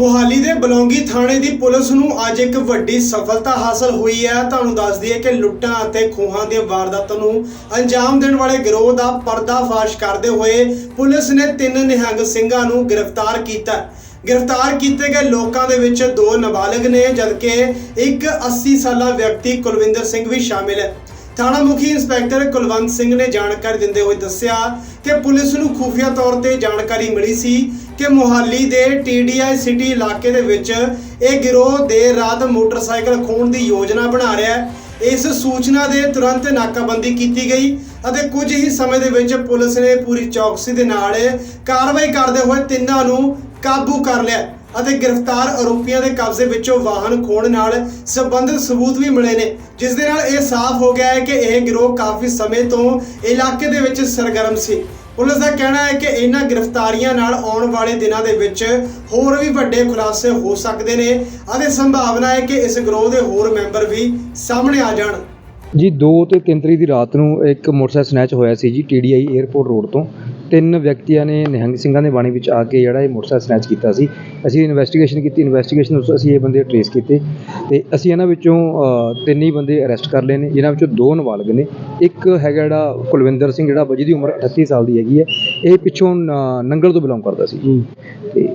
ਮੋਹਾਲੀ ਦੇ ਬਲੌਂਗੀ ਥਾਣੇ ਦੀ ਪੁਲਿਸ ਨੂੰ ਅੱਜ ਇੱਕ ਵੱਡੀ ਸਫਲਤਾ ਹਾਸਲ ਹੋਈ ਹੈ। ਤੁਹਾਨੂੰ ਦੱਸ ਦਈਏ ਕਿ ਲੁੱਟਾਂ ਅਤੇ ਖੋਹਾਂ ਦੀਆਂ ਵਾਰਦਾਤਾਂ ਨੂੰ ਅੰਜਾਮ ਦੇਣ ਵਾਲੇ ਗਿਰੋਹ ਦਾ ਪਰਦਾਫਾਸ਼ ਕਰਦੇ ਹੋਏ ਪੁਲਿਸ ਨੇ ਤਿੰਨ ਨਿਹੰਗ ਸਿੰਘਾਂ ਨੂੰ ਗ੍ਰਿਫਤਾਰ ਕੀਤਾ। ਗ੍ਰਿਫਤਾਰ ਕੀਤੇ ਗਏ ਲੋਕਾਂ ਦੇ ਵਿੱਚ ਦੋ ਨਾਬਾਲਗ ਨੇ, ਜਦਕਿ ਇੱਕ 80 ਸਾਲਾ ਵਿਅਕਤੀ ਕੁਲਵਿੰਦਰ ਸਿੰਘ ਵੀ ਸ਼ਾਮਿਲ ਹੈ। ਥਾਣਾ ਮੁਖੀ ਇੰਸਪੈਕਟਰ ਕੁਲਵੰਤ ਸਿੰਘ ਨੇ ਜਾਣਕਾਰੀ ਦਿੰਦੇ ਹੋਏ ਦੱਸਿਆ ਕਿ ਪੁਲਿਸ ਨੂੰ ਖੂਫੀਆ ਤੌਰ ਤੇ ਜਾਣਕਾਰੀ ਮਿਲੀ ਸੀ ਕਿ ਮੁਹਾਲੀ ਦੇ ਟੀਡੀਆਈ ਸਿਟੀ ਇਲਾਕੇ ਦੇ ਵਿੱਚ ਇਹ ਗਿਰੋਹ ਦੇਰ ਰਾਤ ਮੋਟਰਸਾਈਕਲ ਖੋਹਣ ਦੀ ਯੋਜਨਾ ਬਣਾ ਰਿਹਾ ਹੈ। ਇਸ ਸੂਚਨਾ ਦੇ ਤੁਰੰਤ ਨਾਕਾਬੰਦੀ ਕੀਤੀ ਗਈ ਅਤੇ ਕੁਝ ਹੀ ਸਮੇਂ ਦੇ ਵਿੱਚ ਪੁਲਿਸ ਨੇ ਪੂਰੀ ਚੌਕਸੀ ਦੇ ਨਾਲ ਕਾਰਵਾਈ ਕਰਦੇ ਹੋਏ ਤਿੰਨਾਂ ਨੂੰ ਕਾਬੂ ਕਰ ਲਿਆ। ਅਤੇ ਗ੍ਰਿਫਤਾਰ ਆਰੋਪੀਆਂ ਦੇ ਕਬਜ਼ੇ ਵਿੱਚੋਂ ਵਾਹਨ ਖੋਣ ਨਾਲ ਸੰਬੰਧਿਤ ਸਬੂਤ ਵੀ ਮਿਲੇ ਨੇ, ਜਿਸ ਦੇ ਨਾਲ ਇਹ ਸਾਫ਼ ਹੋ ਗਿਆ ਹੈ ਕਿ ਇਹ ਗਿਰੋਹ ਕਾਫੀ ਸਮੇਂ ਤੋਂ ਇਲਾਕੇ ਦੇ ਵਿੱਚ ਸਰਗਰਮ ਸੀ। ਪੁਲਿਸ ਦਾ ਕਹਿਣਾ ਹੈ ਕਿ ਇਹਨਾਂ ਗ੍ਰਿਫਤਾਰੀਆਂ ਨਾਲ ਆਉਣ ਵਾਲੇ ਦਿਨਾਂ ਦੇ ਵਿੱਚ ਹੋਰ ਵੀ ਵੱਡੇ ਖੁਲਾਸੇ ਹੋ ਸਕਦੇ ਨੇ ਅਤੇ ਸੰਭਾਵਨਾ ਹੈ ਕਿ ਇਸ ਗਰੋਹ ਦੇ ਹੋਰ ਮੈਂਬਰ ਵੀ ਸਾਹਮਣੇ ਆ ਜਾਣ। ਜੀ 2 ਤੇ 3 ਤਰੀਕ ਦੀ ਰਾਤ ਨੂੰ ਇੱਕ ਮੋਟਰਸਾਈਕਲ ਸਨੈਚ ਹੋਇਆ ਸੀ ਜੀ ਟੀਡੀਆਈ 에ਅਰਪੋਰਟ ਰੋਡ ਤੋਂ। ਤਿੰਨ ਵਿਅਕਤੀਆਂ ਨੇ ਨਿਹੰਗ ਸਿੰਘਾਂ ਦੇ ਬਾਣੀ ਵਿੱਚ ਆ ਕੇ ਜਿਹੜਾ ਇਹ ਮੋਟਰਸਾਈਕਲ ਸਨੈਚ ਕੀਤਾ ਸੀ। ਅਸੀਂ ਇਨਵੈਸਟੀਗੇਸ਼ਨ ਕੀਤੀ ਇਨਵੈਸਟੀਗੇਸ਼ਨ ਵਿੱਚ ਅਸੀਂ ਇਹ ਬੰਦੇ ਟਰੇਸ ਕੀਤੇ ਤੇ ਅਸੀਂ ਇਹਨਾਂ ਵਿੱਚੋਂ ਤਿੰਨ ਹੀ ਬੰਦੇ ਅਰੈਸਟ ਕਰ ਲਏ ਨੇ ਜਿਨ੍ਹਾਂ ਵਿੱਚੋਂ ਦੋ ਨਾਬਾਲਗ ਨੇ। ਇੱਕ ਹੈਗਾ ਜਿਹੜਾ ਕੁਲਵਿੰਦਰ ਸਿੰਘ ਜਿਹੜਾ ਜਿਹਦੀ ਉਮਰ 38 ਸਾਲ ਦੀ ਹੈਗੀ ਹੈ ਇਹ ਪਿੱਛੋਂ ਨੰਗਲ ਤੋਂ ਬਿਲੋਂਗ ਕਰਦਾ ਸੀ। ਤੇ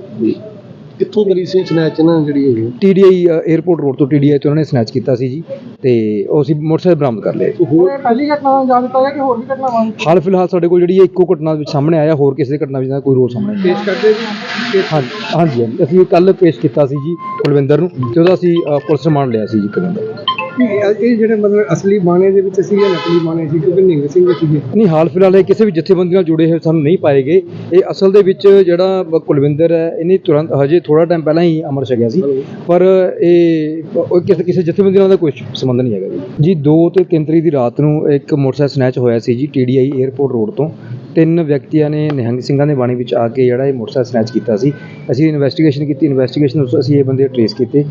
ਕਿੱਥੋਂ ਕਰੀ ਸੀ ਸਨੈਚ ਨਾ ਜਿਹੜੀ ਹੈਗੀ ਟੀਡੀਆਈ 에ਅਰਪੋਰਟ ਰੋਡ ਤੋਂ ਟੀਡੀਆਈ ਤੋਂ ਉਹਨਾਂ ਨੇ ਸਨੈਚ ਕੀਤਾ ਸੀ ਜੀ ਤੇ ਉਹ ਅਸੀਂ ਮੋਟਰਸਾਈਕਲ ਬਰਾਮਦ ਕਰ ਲਿਆ ਜੀ। ਹੋਰ ਪਹਿਲੀ ਘਟਨਾ ਜਾਂ ਦਿੱਤਾ ਹੈ ਕਿ ਹੋਰ ਵੀ ਘਟਨਾਵਾਂ ਹਾਲ ਫਿਲਹਾਲ ਸਾਡੇ ਕੋਲ ਜਿਹੜੀ ਇਹ ਇੱਕੋ ਘਟਨਾ ਵਿੱਚ ਸਾਹਮਣੇ ਆਇਆ ਹੋਰ ਕਿਸੇ ਦੀ ਘਟਨਾ ਵਿੱਚ ਕੋਈ ਰੋਲ ਸਾਹਮਣੇ ਨਹੀਂ ਪੇਸ਼ ਕਰਦੇ ਜੀ? ਹਾਂਜੀ ਹਾਂਜੀ। ਅਸੀਂ ਕੱਲ ਪੇਸ਼ ਕੀਤਾ ਸੀ ਜੀ ਕੁਲਵਿੰਦਰ ਨੂੰ ਤੇ ਉਹਦਾ ਅਸੀਂ ਪੁਲਿਸ ਰਿਮਾਂਡ ਲਿਆ ਸੀ ਜੀ ਕੁਲਵਿੰਦਰ ਇਹ ਜਿਹੜੇ ਮਤਲਬ ਅਸਲੀ ਬਾਣੇ ਦੇ ਵਿੱਚ ਸੀ ਜਾਂ ਨਕਲੀ ਬਾਣੇ ਸੀ ਕਿਉਂਕਿ ਨਿੰਗ ਸਿੰਘ ਸੀਗੇ। ਨਹੀਂ ਹਾਲ ਫਿਲਹਾਲ ਇਹ ਕਿਸੇ ਵੀ ਜਥੇਬੰਦੀ ਨਾਲ ਜੁੜੇ ਹੋਏ ਸਾਨੂੰ ਨਹੀਂ ਪਾਏਗੇ ਇਹ ਅਸਲ ਦੇ ਵਿੱਚ ਜਿਹੜਾ ਕੁਲਵਿੰਦਰ ਹੈ ਇਹਨੇ ਤੁਰੰਤ ਹਜੇ ਥੋੜਾ ਟਾਈਮ ਪਹਿਲਾਂ ਹੀ ਅਮਰ ਛਕਿਆ ਸੀ। ਪਰ ਇਹ ਉਹ ਕਿਸੇ ਕਿਸੇ ਜਥੇਬੰਦੀ ਨਾਲ ਦਾ ਕੋਈ ਸੰਬੰਧ ਨਹੀਂ ਹੈਗਾ ਜੀ। ਜੀ 2 ਤੇ 3 ਤਰੀਕ ਦੀ ਰਾਤ ਨੂੰ ਇੱਕ ਮੋਟਰਸਾਈਕਲ ਸਨੈਚ ਹੋਇਆ ਸੀ ਜੀ ਟੀਡੀਆਈ 에ਅਰਪੋਰਟ ਰੋਡ ਤੋਂ। ਤਿੰਨ ਵਿਅਕਤੀਆਂ ਨੇ ਨਿਹੰਗ ਸਿੰਘਾਂ ਦੇ ਬਾਣੀ ਵਿੱਚ ਆ ਕੇ ਜਿਹੜਾ ਇਹ ਮੋਟਰਸਾਈਕਲ ਸਨੈਚ ਕੀਤਾ ਸੀ। ਅਸੀਂ ਇਨਵੈਸਟੀਗੇਸ਼ਨ ਕੀਤੀ ਇਨਵੈਸਟੀਗੇਸ਼ਨ ਵਿੱਚ ਅਸੀਂ ਇਹ ਬੰਦੇ ਟਰੇਸ ਕੀਤੇ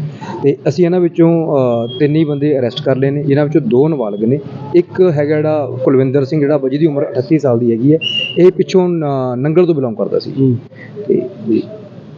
ਤੇ ਅਸੀਂ ਇਹਨਾਂ ਵਿੱਚੋਂ ਤਿੰਨ ਹੀ ਬੰਦੇ ਅਰੈਸਟ ਕਰ ਲਏ ਨੇ ਜਿਨ੍ਹਾਂ ਵਿੱਚੋਂ ਦੋ ਨਾਬਾਲਗ ਨੇ। ਇੱਕ ਹੈਗਾ ਜਿਹੜਾ ਕੁਲਵਿੰਦਰ ਸਿੰਘ ਜਿਹੜਾ ਜਿਹਦੀ ਉਮਰ 38 ਸਾਲ ਦੀ ਹੈਗੀ ਹੈ। ਇਹ ਪਿੱਛੋਂ ਨੰਗਲ ਤੋਂ ਬਿਲੋਂਗ ਕਰਦਾ ਸੀ। ਤੇ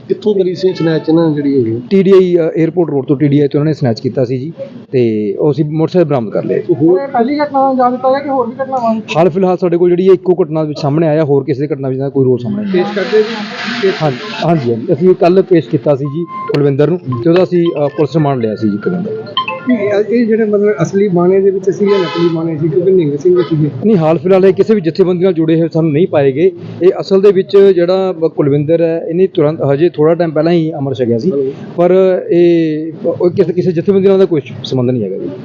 ਕਿੱਥੋਂ ਕਰੀ ਸੀ ਸਨੈਚ ਨਾ ਜਿਹੜੀ ਹੈਗੀ ਟੀਡੀਆਈ 에ਅਰਪੋਰਟ ਰੋਡ ਤੋਂ ਟੀਡੀਆਈ ਤੋਂ ਉਹਨਾਂ ਨੇ ਸਨੈਚ ਕੀਤਾ ਸੀ ਜੀ ਤੇ ਉਹ ਅਸੀਂ ਮੋਟਰਸਾਈਕਲ ਬਰਾਮਦ ਕਰ ਲਿਆ। ਹੋਰ? ਪਹਿਲੀ ਘਟਨਾ ਜਾਂ ਦਿੱਤਾ ਹੈ ਕਿ ਹੋਰ ਵੀ ਘਟਨਾਵਾਂ ਹਾਲ ਫਿਲਹਾਲ ਸਾਡੇ ਕੋਲ ਜਿਹੜੀ ਇਹ ਇੱਕੋ ਘਟਨਾ ਵਿੱਚ ਸਾਹਮਣੇ ਆਇਆ ਹੋਰ ਕਿਸੇ ਦੀ ਘਟਨਾ ਵਿੱਚ ਦਾ ਕੋਈ ਰੋਲ ਸਾਹਮਣੇ ਪੇਸ਼ ਕਰਦੇ ਜੀ? ਹਾਂਜੀ ਹਾਂਜੀ। ਅਸੀਂ ਕੱਲ ਪੇਸ਼ ਕੀਤਾ ਸੀ ਜੀ ਕੁਲਵਿੰਦਰ ਨੂੰ ਤੇ ਉਹਦਾ ਅਸੀਂ ਪੁਲਿਸ ਰਿਮਾਂਡ ਲਿਆ ਸੀ ਜੀ ਕੁਲਵਿੰਦਰ ਇਹ ਜਿਹੜੇ ਮਤਲਬ ਅਸਲੀ ਬਾਣੇ ਦੇ ਵਿੱਚ ਸੀ ਜਾਂ ਨਕਲੀ ਬਾਣੇ ਸੀ ਕਿਉਂਕਿ ਨਿੰਗ ਸਿੰਘ ਸੀਗੇ। ਨਹੀਂ ਹਾਲ ਫਿਲਹਾਲ ਇਹ ਕਿਸੇ ਵੀ ਜਥੇਬੰਦੀ ਨਾਲ ਜੁੜੇ ਹੋਏ ਸਾਨੂੰ ਨਹੀਂ ਪਾਏਗੇ ਇਹ ਅਸਲ ਦੇ ਵਿੱਚ ਜਿਹੜਾ ਕੁਲਵਿੰਦਰ ਹੈ ਇਹਨੇ ਤੁਰੰਤ ਹਜੇ ਥੋੜਾ ਟਾਈਮ ਪਹਿਲਾਂ ਹੀ ਅਮਰ ਛਕਿਆ ਸੀ। ਪਰ ਇਹ ਕਿਸੇ ਕਿਸੇ ਜਥੇਬੰਦੀ ਨਾਲ ਦਾ ਕੋਈ ਸੰਬੰਧ ਨਹੀਂ ਹੈਗਾ ਜੀ।